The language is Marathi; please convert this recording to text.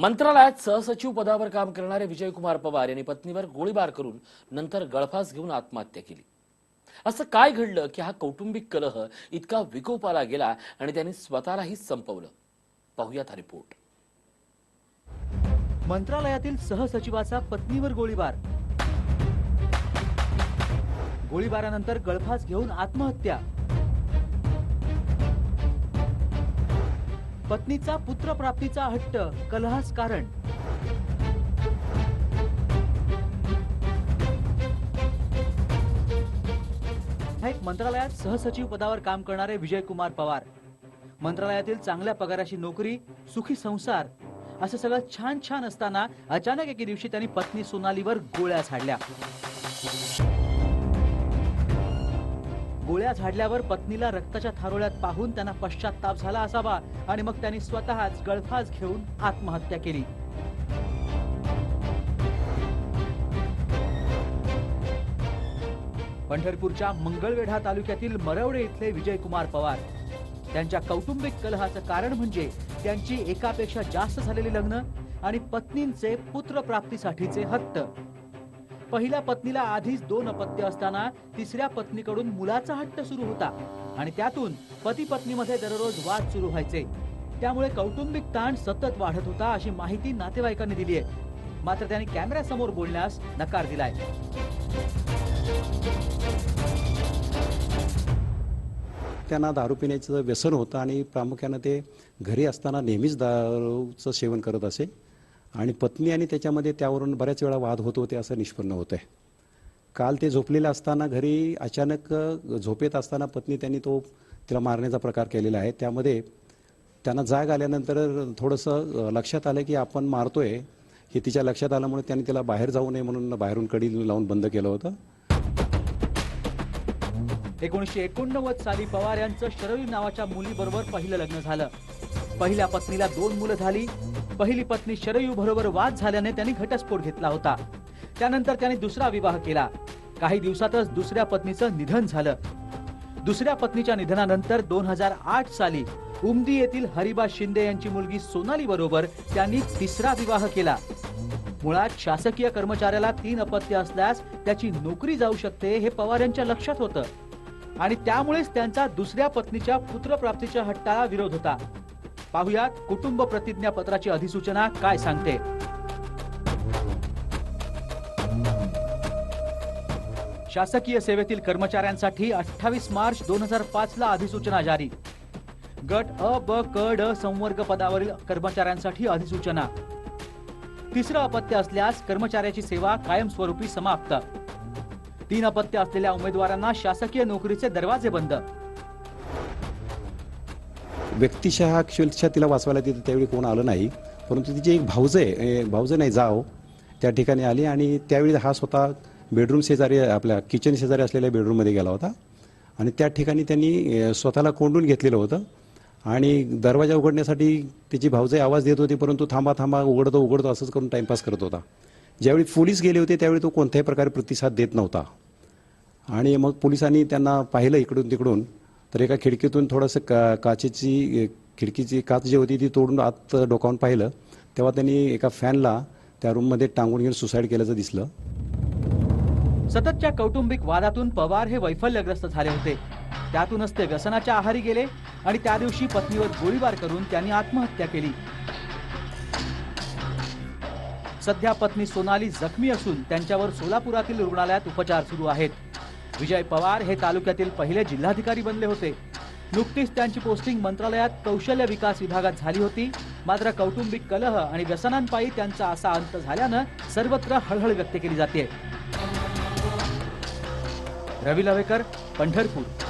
मंत्रालयात सहसचिव पदावर काम करणारे विजयकुमार पवार यांनी पत्नीवर गोळीबार करून नंतर गळफास घेऊन आत्महत्या केली. असं काय घडलं की हा कौटुंबिक कलह इतका विकोपाला गेला आणि त्यांनी स्वतःलाही संपवलं? पाहुयात हा रिपोर्ट. मंत्रालयातील सहसचिवाचा पत्नीवर गोळीबार. गोळीबारानंतर गळफास घेऊन आत्महत्या. पत्नीचा पुत्रप्राप्तीचा हट्ट कलहास कारण. एक मंत्रालयात सहसचिव पदावर काम करणारे विजयकुमार पवार. मंत्रालयातील चांगल्या पगाराची नोकरी सुखी संसार असं सगळं छान छान असताना अचानक एके दिवशी त्यांनी पत्नी सोनालीवर गोळ्या झाडल्या. गोळ्या झाडल्यावर पत्नीला रक्ताच्या थारोळ्यात पाहून त्यांना पश्चाताप झाला असावा आणि मग त्यांनी स्वतःच गळफास घेऊन आत्महत्या केली. पंढरपूरच्या मंगळवेढा तालुक्यातील मरवडे इथले विजयकुमार पवार. त्यांच्या कौटुंबिक कलहाचं कारण म्हणजे त्यांची एकापेक्षा जास्त झालेली लग्न आणि पत्नींचे पुत्रप्राप्तीसाठीचे हत्त. पहिल्या पत्नीला आधीच दोन अपत्य असताना तिसऱ्या पत्नीकडून मुलाचा हट्ट सुरू होता आणि त्यातून पती पत्नीमध्ये दररोज वाद सुरू व्हायचे. त्यामुळे कौटुंबिक ताण सतत वाढत होता अशी माहिती नातेवाईकांनी दिली आहे. मात्र त्यांनी कॅमेऱ्यासमोर बोलण्यास नकार दिलाय. त्यांना दारू पिण्याचं व्यसन होतं आणि प्रामुख्यानं ते घरी असताना नेहमीच दारूचं सेवन करत असे. आणि पत्नी आणि त्याच्यामध्ये त्यावरून बऱ्याच वेळा वाद होत होते असं निष्पन्न होतं आहे काल ते झोपलेलं असताना घरी अचानक झोपेत असताना पत्नी त्यांनी तो तिला मारण्याचा प्रकार केलेला आहे. त्यामध्ये त्यांना जाग आल्यानंतर थोडंसं लक्षात आलं की आपण मारतोय. हे तिच्या लक्षात आल्यामुळे त्यांनी तिला बाहेर जाऊ नये म्हणून बाहेरून कडी लावून बंद केलं होतं. एकोणीसशे एकोणनव्वद साली पवार यांचं शरवी नावाच्या मुलीबरोबर पहिलं लग्न झालं. पहिल्या पत्नीला दोन मुलं झाली. पहिली पत्नी शरयू बरोबर वाद झाल्याने त्यांनी घटस्फोट घेतला होता. त्यानंतर त्यांनी दुसरा विवाह केला. काही दिवसातच दुसऱ्या पत्नीचं निधन झालं. दुसऱ्या पत्नीच्या निधनानंतर दोन हजार आठ साली उमदी येथील हरिबा शिंदे यांची मुलगी सोनाली बरोबर त्यांनी तिसरा विवाह केला. मुळात शासकीय कर्मचाऱ्याला तीन अपत्य असल्यास त्याची नोकरी जाऊ शकते हे पवार यांच्या लक्षात होतं. आणि त्यामुळेच त्यांचा दुसऱ्या पत्नीच्या पुत्रप्राप्तीच्या हट्टाला विरोध होता. पाहुयात कुटुंब प्रतिज्ञा पत्राची अधिसूचना काय सांगते? शासकीय सेवेतील कर्मचाऱ्यांसाठी अठ्ठावीस मार्च दोन हजार पाच ला अधिसूचना जारी. गट अ ब क ड संवर्ग पदावरील कर्मचाऱ्यांसाठी अधिसूचना. तिसरं अपत्य असल्यास कर्मचाऱ्याची सेवा कायमस्वरूपी समाप्त. तीन अपत्य असलेल्या उमेदवारांना शासकीय नोकरीचे दरवाजे बंद. व्यक्तिशः अक्षरशः तिला वाचवायला तिथं त्यावेळी कोण आलं नाही. परंतु तिची एक भाऊज आहे भाऊज नाही जाव त्या ठिकाणी आली आणि त्यावेळी हा स्वतः बेडरूम शेजारी आपल्या किचन शेजारी असलेल्या बेडरूममध्ये गेला होता. आणि त्या ठिकाणी त्यांनी स्वतःला कोंडून घेतलेलं होतं. आणि दरवाजा उघडण्यासाठी त्याची भाऊजाई आवाज देत होती परंतु थांबा थांबा उघडतो उघडतो असंच करून टाईमपास करत होता. ज्यावेळी पोलीस गेले होते त्यावेळी तो कोणत्याही प्रकारे प्रतिसाद देत नव्हता. आणि मग पोलिसांनी त्यांना पाहिलं इकडून तिकडून. तर एका खिडकीतून थोडंसं का काचेची खिडकीची काच जी होती ती तोडून आत डोकावून पाहिलं. तेव्हा त्यांनी एका फॅनला त्या रूममध्ये टांगून घेऊन सुसाईड केल्याचं दिसलं. सततच्या कौटुंबिक वादातून पवार हे वैफल्यग्रस्त झाले होते. त्यातूनच ते व्यसनाच्या आहारी गेले आणि त्या दिवशी पत्नीवर गोळीबार करून त्यांनी आत्महत्या केली. सध्या पत्नी सोनाली जखमी असून त्यांच्यावर सोलापुरातील रुग्णालयात उपचार सुरू आहेत. विजय पवार हे तालुक्यातील पहिले जिल्हाधिकारी बनले होते. नुकतीच त्यांची पोस्टिंग मंत्रालयात कौशल्य विकास विभागात झाली होती. मात्र कौटुंबिक कलह आणि व्यसनांपायी त्यांचा असा अंत झाल्यानं सर्वत्र हळहळ व्यक्त केली जाते रवी लवेकर पंढरपूर.